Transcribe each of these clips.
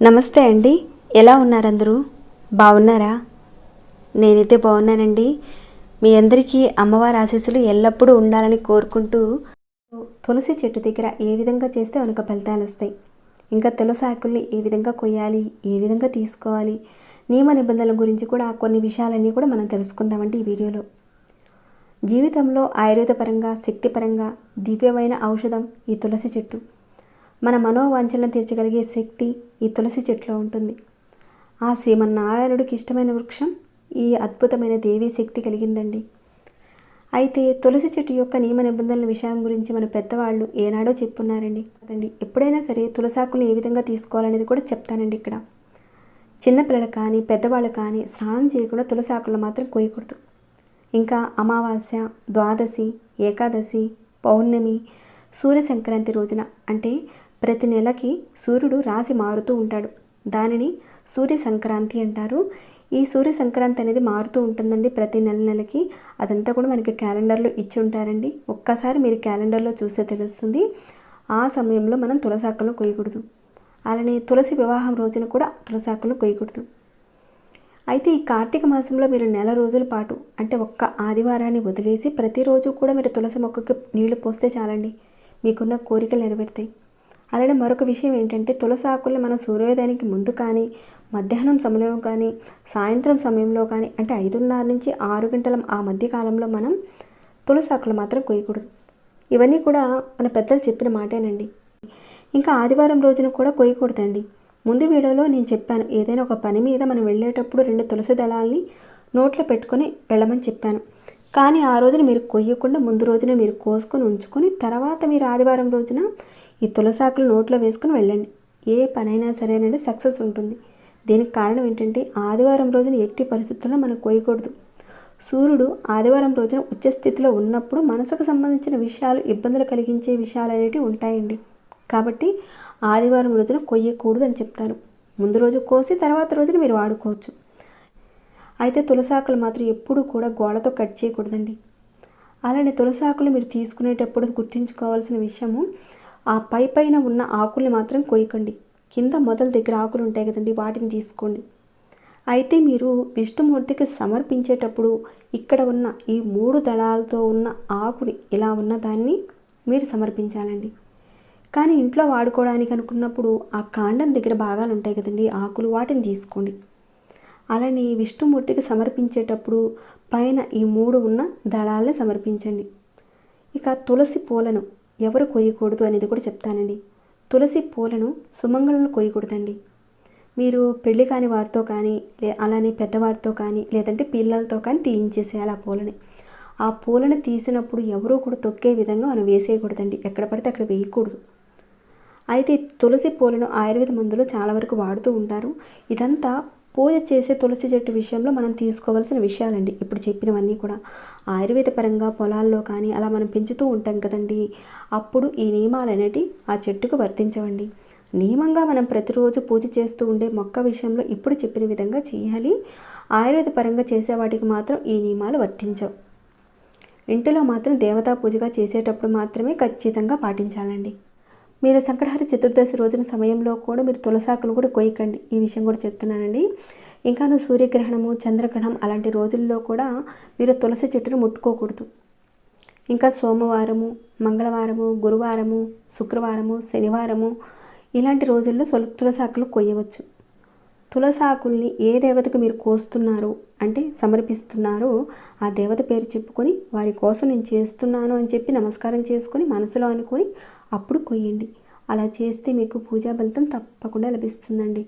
నమస్తే అండి. ఎలా ఉన్నారందరూ? బాగున్నారా? నేనైతే బాగున్నానండి. మీ అందరికీ అమ్మవారి ఆశీస్సులు ఎల్లప్పుడూ ఉండాలని కోరుకుంటూ తులసి చెట్టు దగ్గర ఏ విధంగా చేస్తే మనకు ఫలితాలు వస్తాయి? ఇంకా తులసి ఆకుల్ని ఏ విధంగా కొయ్యాలి? ఏ విధంగా తీసుకోవాలి? నియమ నిబంధనల గురించి కూడా కొన్ని విషయాలన్నీ కూడా మనం తెలుసుకుందామండి ఈ వీడియోలో. జీవితంలో ఆయుర్వేదపరంగా శక్తిపరంగా దివ్యమైన ఔషధం ఈ తులసి చెట్టు. మన మనోవాంఛలను తీర్చగలిగే శక్తి ఈ తులసి చెట్టులో ఉంటుంది. ఆ శ్రీమన్నారాయణుడికి ఇష్టమైన వృక్షం ఈ అద్భుతమైన దేవీ శక్తి కలిగిందండి. అయితే తులసి చెట్టు యొక్క నియమ నిబంధనల విషయం గురించి మన పెద్దవాళ్ళు ఏనాడో చెప్పున్నారండి. అదండి ఎప్పుడైనా సరే తులసాకులు ఏ విధంగా తీసుకోవాలనేది కూడా చెప్తానండి ఇక్కడ. చిన్నపిల్లలు కానీ పెద్దవాళ్ళు కానీ స్నానం చేయకుండా తులసి ఆకులు మాత్రం కోయకూడదు. ఇంకా అమావాస్య ద్వాదశి ఏకాదశి పౌర్ణమి సూర్య సంక్రాంతి రోజున అంటే ప్రతి నెలకి సూర్యుడు రాశి మారుతూ ఉంటాడు. దానిని సూర్య సంక్రాంతి అంటారు. ఈ సూర్య సంక్రాంతి అనేది మారుతూ ఉంటుందండి ప్రతి నెల నెలకి. అదంతా కూడా మనకి క్యాలెండర్లో ఇచ్చి ఉంటారండి. ఒక్కసారి మీరు క్యాలెండర్లో చూస్తే తెలుస్తుంది. ఆ సమయంలో మనం తులసాకులను కొయ్యకూడదు. అలానే తులసి వివాహం రోజున కూడా తులసాకులను కొయ్యకూడదు. అయితే ఈ కార్తీక మాసంలో మీరు నెల రోజుల పాటు అంటే ఒక్క ఆదివారాన్ని వదిలేసి ప్రతిరోజు కూడా మీరు తులసి మొక్కకి నీళ్ళు పోస్తే చాలండి. మీకున్న కోరికలు నెరవేరుతాయి. అలానే మరొక విషయం ఏంటంటే తులసి ఆకుల్ని మనం సూర్యోదయానికి ముందు కానీ మధ్యాహ్నం సమయంలో కానీ సాయంత్రం సమయంలో కానీ అంటే ఐదున్నర నుంచి ఆరు గంటల ఆ మధ్య కాలంలో మనం తులసి ఆకులు మాత్రం కొయ్యకూడదు. ఇవన్నీ కూడా మన పెద్దలు చెప్పిన మాటేనండి. ఇంకా ఆదివారం రోజున కూడా కొయ్యకూడదండి. ముందు వీడియోలో నేను చెప్పాను ఏదైనా ఒక పని మీద మనం వెళ్ళేటప్పుడు రెండు తులసి దళాల్ని నోట్లో పెట్టుకొని వెళ్ళమని చెప్పాను. కానీ ఆ రోజున మీరు కొయ్యకుండా ముందు రోజున మీరు కోసుకొని ఉంచుకొని తర్వాత మీరు ఆదివారం రోజున ఈ తులసాకులు నోట్లో వేసుకుని వెళ్ళండి. ఏ పనైనా సరేనండి సక్సెస్ ఉంటుంది. దీనికి కారణం ఏంటంటే ఆదివారం రోజున ఎట్టి పరిస్థితుల్లో మనం కొయ్యకూడదు. సూర్యుడు ఆదివారం రోజున ఉచ్చస్థితిలో ఉన్నప్పుడు మనసుకు సంబంధించిన విషయాలు ఇబ్బందులు కలిగించే విషయాలు అనేటివి ఉంటాయండి. కాబట్టి ఆదివారం రోజున కొయ్యకూడదు అని చెప్తారు. ముందు రోజు కోసి తర్వాత రోజున మీరు వాడుకోవచ్చు. అయితే తులసాకులు మాత్రం ఎప్పుడూ కూడా గోడతో కట్ చేయకూడదండి. అలానే తులసాకులు మీరు తీసుకునేటప్పుడు గుర్తుంచుకోవాల్సిన విషయము ఆ పై పైన ఉన్న ఆకుల్ని మాత్రం కొయ్యకండి. కింద మొదల దగ్గర ఆకులు ఉంటాయి కదండి వాటిని తీసుకోండి. అయితే మీరు విష్ణుమూర్తికి సమర్పించేటప్పుడు ఇక్కడ ఉన్న ఈ మూడు దళాలతో ఉన్న ఆకుని ఇలా ఉన్న దాన్ని మీరు సమర్పించాలండి. కానీ ఇంట్లో వాడుకోవడానికి అనుకున్నప్పుడు ఆ కాండం దగ్గర భాగాలు ఉంటాయి కదండి ఆకులు వాటిని తీసుకోండి. అలానే విష్ణుమూర్తికి సమర్పించేటప్పుడు పైన ఈ మూడు ఉన్న దళాలని సమర్పించండి. ఇక తులసి పూలను ఎవరు కొయ్యకూడదు అనేది కూడా చెప్తానండి. తులసి పూలను సుమంగళను కొయ్యకూడదండి. మీరు పెళ్ళి కాని వారితో కానీ లే అలానే పెద్దవారితో కానీ లేదంటే పిల్లలతో కానీ తీయించేసేయాలి ఆ పూలని. ఆ పూలను తీసినప్పుడు ఎవరూ కూడా తొక్కే విధంగా మనం వేసేయకూడదండి. ఎక్కడ పడితే అక్కడ వేయకూడదు. అయితే తులసి పూలను ఆయుర్వేద మందులు చాలా వరకు వాడుతూ ఉంటారు. ఇదంతా పూజ చేసే తులసి చెట్టు విషయంలో మనం తీసుకోవాల్సిన విషయాలండి. ఇప్పుడు చెప్పినవన్నీ కూడా. ఆయుర్వేద పరంగా పొలాల్లో కానీ అలా మనం పెంచుతూ ఉంటాం కదండి. అప్పుడు ఈ నియమాలు అనేటివి ఆ చెట్టుకు వర్తించవండి. నియమంగా మనం ప్రతిరోజు పూజ చేస్తూ ఉండే మొక్క విషయంలో ఇప్పుడు చెప్పిన విధంగా చేయాలి. ఆయుర్వేద పరంగా చేసే వాటికి మాత్రం ఈ నియమాలు వర్తించవు. ఇంటిలో మాత్రం దేవతా పూజగా చేసేటప్పుడు మాత్రమే ఖచ్చితంగా పాటించాలండి. మీరు సంకటహర చతుర్దశి రోజున సమయంలో కూడా మీరు తులసాకులు కూడా కొయ్యకండి ఈ విషయం కూడా చెప్తున్నానండి. ఇంకాను సూర్యగ్రహణము చంద్రగ్రహణం అలాంటి రోజుల్లో కూడా మీరు తులసి చెట్టును ముట్టుకోకూడదు. ఇంకా సోమవారము మంగళవారము గురువారము శుక్రవారము శనివారము ఇలాంటి రోజుల్లో సొల తులసాకులు కొయ్యవచ్చు. తులసాకుల్ని ఏ దేవతకు మీరు కోస్తున్నారు అంటే సమర్పిస్తున్నారో ఆ దేవత పేరు చెప్పుకొని వారి కోసం నేను చేస్తున్నాను అని చెప్పి నమస్కారం చేసుకొని మనసులో అనుకొని అప్పుడు కొయ్యండి. అలా చేస్తే మీకు పూజా ఫలితం తప్పకుండా లభిస్తుందండి.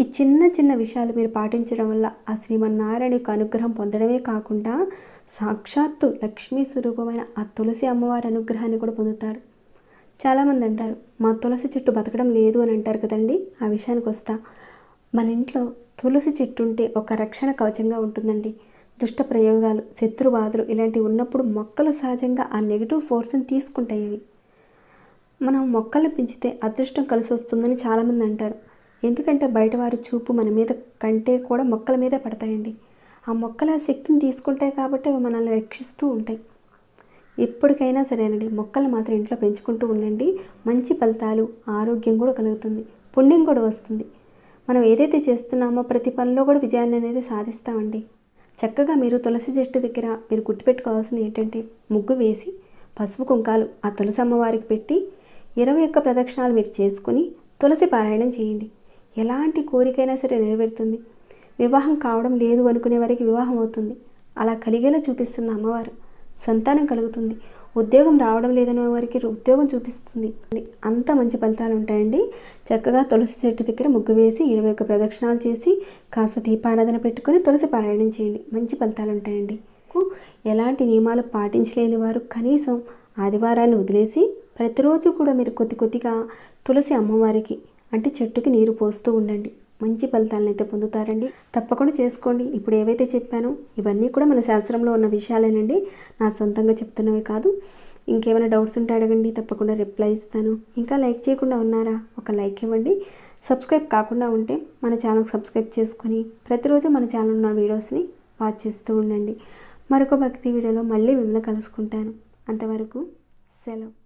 ఈ చిన్న చిన్న విషయాలు మీరు పాటించడం వల్ల ఆ శ్రీమన్నారాయణ యొక్క అనుగ్రహం పొందడమే కాకుండా సాక్షాత్తు లక్ష్మీ స్వరూపమైన ఆ తులసి అమ్మవారి అనుగ్రహాన్ని కూడా పొందుతారు. చాలామంది అంటారు మా తులసి చెట్టు బతకడం లేదు అని అంటారు కదండి. ఆ విషయానికి వస్తా. మన ఇంట్లో తులసి చెట్టు ఉంటే ఒక రక్షణ కవచంగా ఉంటుందండి. దుష్ట ప్రయోగాలు శత్రుబాధలు ఇలాంటివి ఉన్నప్పుడు మొక్కలు సహజంగా ఆ నెగిటివ్ ఫోర్స్ని తీసుకుంటాయి అవి. మనం మొక్కలు పెంచితే అదృష్టం కలిసి వస్తుందని చాలామంది అంటారు. ఎందుకంటే బయట వారి చూపు మన మీద కంటే కూడా మొక్కల మీదే పడతాయండి. ఆ మొక్కల శక్తిని తీసుకుంటాయి కాబట్టి అవి మనల్ని రక్షిస్తూ ఉంటాయి. ఎప్పటికైనా సరేనండి మొక్కలు మాత్రం ఇంట్లో పెంచుకుంటూ ఉండండి. మంచి ఫలితాలు ఆరోగ్యం కూడా కలుగుతుంది. పుణ్యం కూడా వస్తుంది. మనం ఏదైతే చేస్తున్నామో ప్రతి పనిలో కూడా విజయాన్ని అనేది సాధిస్తామండి. చక్కగా మీరు తులసి చెట్టు దగ్గర మీరు గుర్తుపెట్టుకోవాల్సింది ఏంటంటే ముగ్గు వేసి పసుపు కుంకాలు ఆ తులసి అమ్మవారికి పెట్టి ఇరవై ఒక్క ప్రదక్షిణాలు మీరు చేసుకుని తులసి పారాయణం చేయండి. ఎలాంటి కోరికైనా సరే నెరవేరుతుంది. వివాహం కావడం లేదు అనుకునే వారికి వివాహం అవుతుంది. అలా కలిగేలా చూపిస్తుంది అమ్మవారు. సంతానం కలుగుతుంది. ఉద్యోగం రావడం లేదనే వారికి ఉద్యోగం చూపిస్తుంది. అంత మంచి ఫలితాలు ఉంటాయండి. చక్కగా తులసి చెట్టు దగ్గర ముగ్గు వేసి ఇరవై ఒక్క ప్రదక్షిణాలు చేసి కాస్త దీపారాధన పెట్టుకొని తులసి పారాయణం చేయండి. మంచి ఫలితాలు ఉంటాయండి. ఎలాంటి నియమాలు పాటించలేని వారు కనీసం ఆదివారాన్ని వదిలేసి ప్రతిరోజు కూడా మీరు కొద్ది కొద్దిగా తులసి అమ్మవారికి అంటే చెట్టుకి నీరు పోస్తూ ఉండండి. మంచి ఫలితాలను అయితే పొందుతారండి. తప్పకుండా చేసుకోండి. ఇప్పుడు ఏవైతే చెప్పానో ఇవన్నీ కూడా మన శాస్త్రంలో ఉన్న విషయాలేనండి. నా సొంతంగా చెప్తున్నవి కాదు. ఇంకేమైనా డౌట్స్ ఉంటే అడగండి. తప్పకుండా రిప్లై ఇస్తాను. ఇంకా లైక్ చేయకుండా ఉన్నారా? ఒక లైక్ ఇవ్వండి. సబ్స్క్రైబ్ కాకుండా ఉంటే మన ఛానల్కి సబ్స్క్రైబ్ చేసుకొని ప్రతిరోజు మన ఛానల్ ఉన్న వీడియోస్ని వాచ్ చేస్తూ ఉండండి. మరొక భక్తి వీడియోలో మళ్ళీ మిమ్మల్ని కలుసుకుంటాను. అంతవరకు సెలవు.